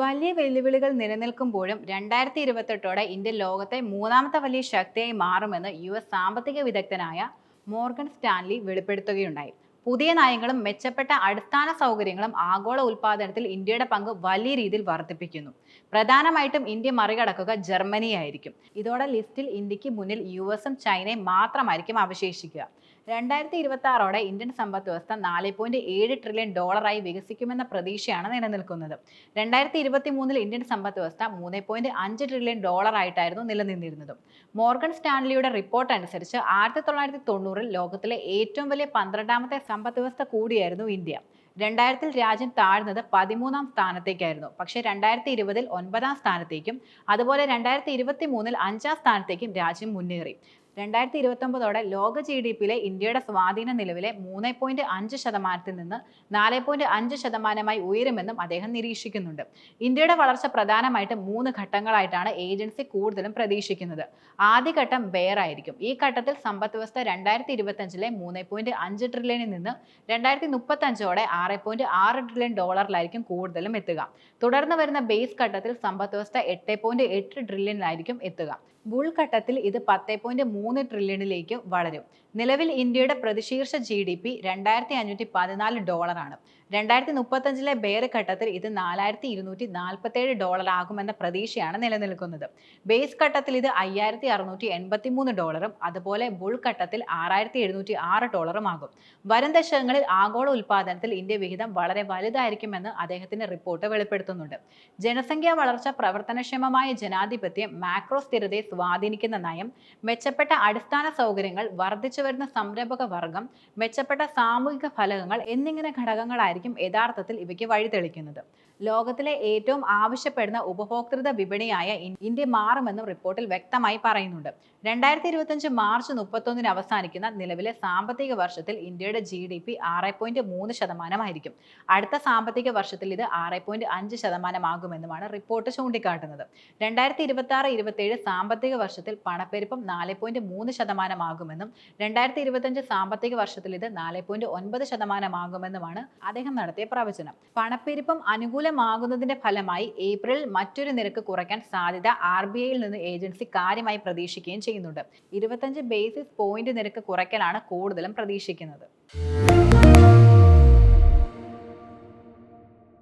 വലിയ വെല്ലുവിളികൾ നിലനിൽക്കുമ്പോഴും രണ്ടായിരത്തി ഇരുപത്തെട്ടോടെ ഇന്ത്യ ലോകത്തെ മൂന്നാമത്തെ വലിയ ശക്തിയായി മാറുമെന്ന് യു എസ് സാമ്പത്തിക വിദഗ്ധനായ മോർഗൻ സ്റ്റാൻലി വെളിപ്പെടുത്തുകയുണ്ടായി. പുതിയ നയങ്ങളും മെച്ചപ്പെട്ട അടിസ്ഥാന സൗകര്യങ്ങളും ആഗോള ഉൽപാദനത്തിൽ ഇന്ത്യയുടെ പങ്ക് വലിയ രീതിയിൽ വർദ്ധിപ്പിക്കുന്നു. പ്രധാനമായിട്ടും ഇന്ത്യ മറികടക്കുക ജർമ്മനിയായിരിക്കും. ഇതോടെ ലിസ്റ്റിൽ ഇന്ത്യയ്ക്ക് മുന്നിൽ യു എസും ചൈനയും മാത്രമായിരിക്കും അവശേഷിക്കുക. രണ്ടായിരത്തി ഇരുപത്തി ആറോടെ ഇന്ത്യൻ സമ്പദ് വ്യവസ്ഥ നാല് പോയിന്റ് ഏഴ് ട്രില്യൺ ഡോളറായി വികസിക്കുമെന്ന പ്രതീക്ഷയാണ് നിലനിൽക്കുന്നത്. രണ്ടായിരത്തി ഇരുപത്തി മൂന്നിൽ ഇന്ത്യൻ സമ്പദ് വ്യവസ്ഥ മൂന്ന് പോയിന്റ് അഞ്ച് ട്രില്യൺ ഡോളറായിട്ടായിരുന്നു നിലനിന്നിരുന്നത്. മോർഗൻ സ്റ്റാൻലിയുടെ റിപ്പോർട്ട് അനുസരിച്ച് ആയിരത്തി തൊള്ളായിരത്തി തൊണ്ണൂറിൽ ലോകത്തിലെ ഏറ്റവും വലിയ പന്ത്രണ്ടാമത്തെ സമ്പദ് വ്യവസ്ഥ കൂടിയായിരുന്നു ഇന്ത്യ. രണ്ടായിരത്തിൽ രാജ്യം താഴ്ന്നത് പതിമൂന്നാം സ്ഥാനത്തേക്കായിരുന്നു. പക്ഷേ രണ്ടായിരത്തി ഇരുപതിൽ ഒൻപതാം സ്ഥാനത്തേക്കും അതുപോലെ രണ്ടായിരത്തി ഇരുപത്തി മൂന്നിൽ അഞ്ചാം സ്ഥാനത്തേക്കും രാജ്യം മുന്നേറി. രണ്ടായിരത്തി ഇരുപത്തൊമ്പതോടെ ലോക ജി ഡി പിയിലെ ഇന്ത്യയുടെ സ്വാധീന നിലവിലെ മൂന്ന് പോയിന്റ് അഞ്ച് ശതമാനത്തിൽ നിന്ന് നാല് പോയിന്റ് അഞ്ച് ശതമാനമായി ഉയരുമെന്നും അദ്ദേഹം നിരീക്ഷിക്കുന്നുണ്ട്. ഇന്ത്യയുടെ വളർച്ച പ്രധാനമായിട്ട് മൂന്ന് ഘട്ടങ്ങളായിട്ടാണ് ഏജൻസി കൂടുതലും പ്രതീക്ഷിക്കുന്നത്. ആദ്യഘട്ടം ബെയർ ആയിരിക്കും. ഈ ഘട്ടത്തിൽ സമ്പദ് വ്യവസ്ഥ രണ്ടായിരത്തി ഇരുപത്തഞ്ചിലെ മൂന്ന് പോയിന്റ് അഞ്ച് ട്രില്യണിൽ നിന്ന് രണ്ടായിരത്തി മുപ്പത്തഞ്ചോടെ ആറ് പോയിന്റ് ആറ് ട്രില്യൺ ഡോളറിലായിരിക്കും കൂടുതലും എത്തുക. തുടർന്ന് വരുന്ന ബേസ് ഘട്ടത്തിൽ സമ്പദ് വ്യവസ്ഥ എട്ട് പോയിന്റ് എട്ട് ട്രില്യണിലായിരിക്കും എത്തുക. ബുൾ ഘട്ടത്തിൽ ഇത് പത്ത് പോയിന്റ് മൂന്ന് ട്രില്യണിലേക്ക് വളരും. നിലവിൽ ഇന്ത്യയുടെ പ്രതിശീർഷ ജി ഡി പി രണ്ടായിരത്തി അഞ്ഞൂറ്റി പതിനാല് ഡോളറാണ് രണ്ടായിരത്തി മുപ്പത്തഞ്ചിലെ ബെയർ ഘട്ടത്തിൽ ഇത് നാലായിരത്തി ഇരുന്നൂറ്റി നാൽപ്പത്തേഴ് ഡോളർ ആകുമെന്ന പ്രതീക്ഷയാണ് നിലനിൽക്കുന്നത്. ബേസ് ഘട്ടത്തിൽ ഇത് അയ്യായിരത്തി അറുന്നൂറ്റി എൺപത്തി മൂന്ന് ഡോളറും അതുപോലെ ബുൾ ഘട്ടത്തിൽ ആറായിരത്തി എഴുന്നൂറ്റി ആറ് ഡോളറും ആകും. വരും ദശകങ്ങളിൽ ആഗോള ഉൽപാദനത്തിൽ ഇന്ത്യ വിഹിതം വളരെ വലുതായിരിക്കുമെന്ന് അദ്ദേഹത്തിന്റെ റിപ്പോർട്ട് വെളിപ്പെടുത്തുന്നുണ്ട്. ജനസംഖ്യാ വളർച്ച പ്രവർത്തനക്ഷമമായ ജനാധിപത്യം മാക്രോ സ്ഥിരതയെ സ്വാധീനിക്കുന്ന നയം മെച്ചപ്പെട്ട അടിസ്ഥാന സൗകര്യങ്ങൾ വർദ്ധിച്ചു വരുന്ന സംരംഭക വർഗം മെച്ചപ്പെട്ട സാമൂഹിക ഫലകങ്ങൾ എന്നിങ്ങനെ ഘടകങ്ങളായിരിക്കും യഥാർത്ഥത്തിൽ ഇവയ്ക്ക് വഴിതെളിക്കുന്നത് ലോകത്തിലെ ഏറ്റവും ആവശ്യപ്പെടുന്ന ഉപഭോക്തൃത വിപണിയായ ഇന്ത്യ മാറുമെന്നും റിപ്പോർട്ടിൽ വ്യക്തമായി പറയുന്നുണ്ട്. രണ്ടായിരത്തി ഇരുപത്തഞ്ച് മാർച്ച് മുപ്പത്തൊന്നിന് അവസാനിക്കുന്ന നിലവിലെ സാമ്പത്തിക വർഷത്തിൽ ഇന്ത്യയുടെ ജി ഡി പി ആറ് പോയിന്റ് മൂന്ന് ശതമാനമായിരിക്കും. അടുത്ത സാമ്പത്തിക വർഷത്തിൽ ഇത് ആറ് പോയിന്റ് അഞ്ച് ശതമാനമാകുമെന്നുമാണ് റിപ്പോർട്ട് ചൂണ്ടിക്കാട്ടുന്നത്. രണ്ടായിരത്തി ഇരുപത്തി ആറ് ഇരുപത്തേഴ് സാമ്പത്തിക വർഷത്തിൽ പണപ്പെരുപ്പം നാല് പോയിന്റ് മൂന്ന് ശതമാനമാകുമെന്നും രണ്ടായിരത്തി ഇരുപത്തഞ്ച് സാമ്പത്തിക വർഷത്തിൽ ഇത് നാല് പോയിന്റ് ഒൻപത് ശതമാനമാകുമെന്നുമാണ് അദ്ദേഹം നടത്തിയ പ്രവചനം. പണപ്പെരുപ്പം അനുകൂലമാകുന്നതിന്റെ ഫലമായി ഏപ്രിൽ മറ്റൊരു നിരക്ക് കുറയ്ക്കാൻ സാധ്യത ആർ ബി ഐയിൽ നിന്ന് ഏജൻസി കാര്യമായി പ്രതീക്ഷിക്കുകയും ചെയ്യുന്നുണ്ട്. ഇരുപത്തഞ്ച് ബേസിസ് പോയിന്റ് നിരക്ക് കുറയ്ക്കാനാണ് കൂടുതലും പ്രതീക്ഷിക്കുന്നത്.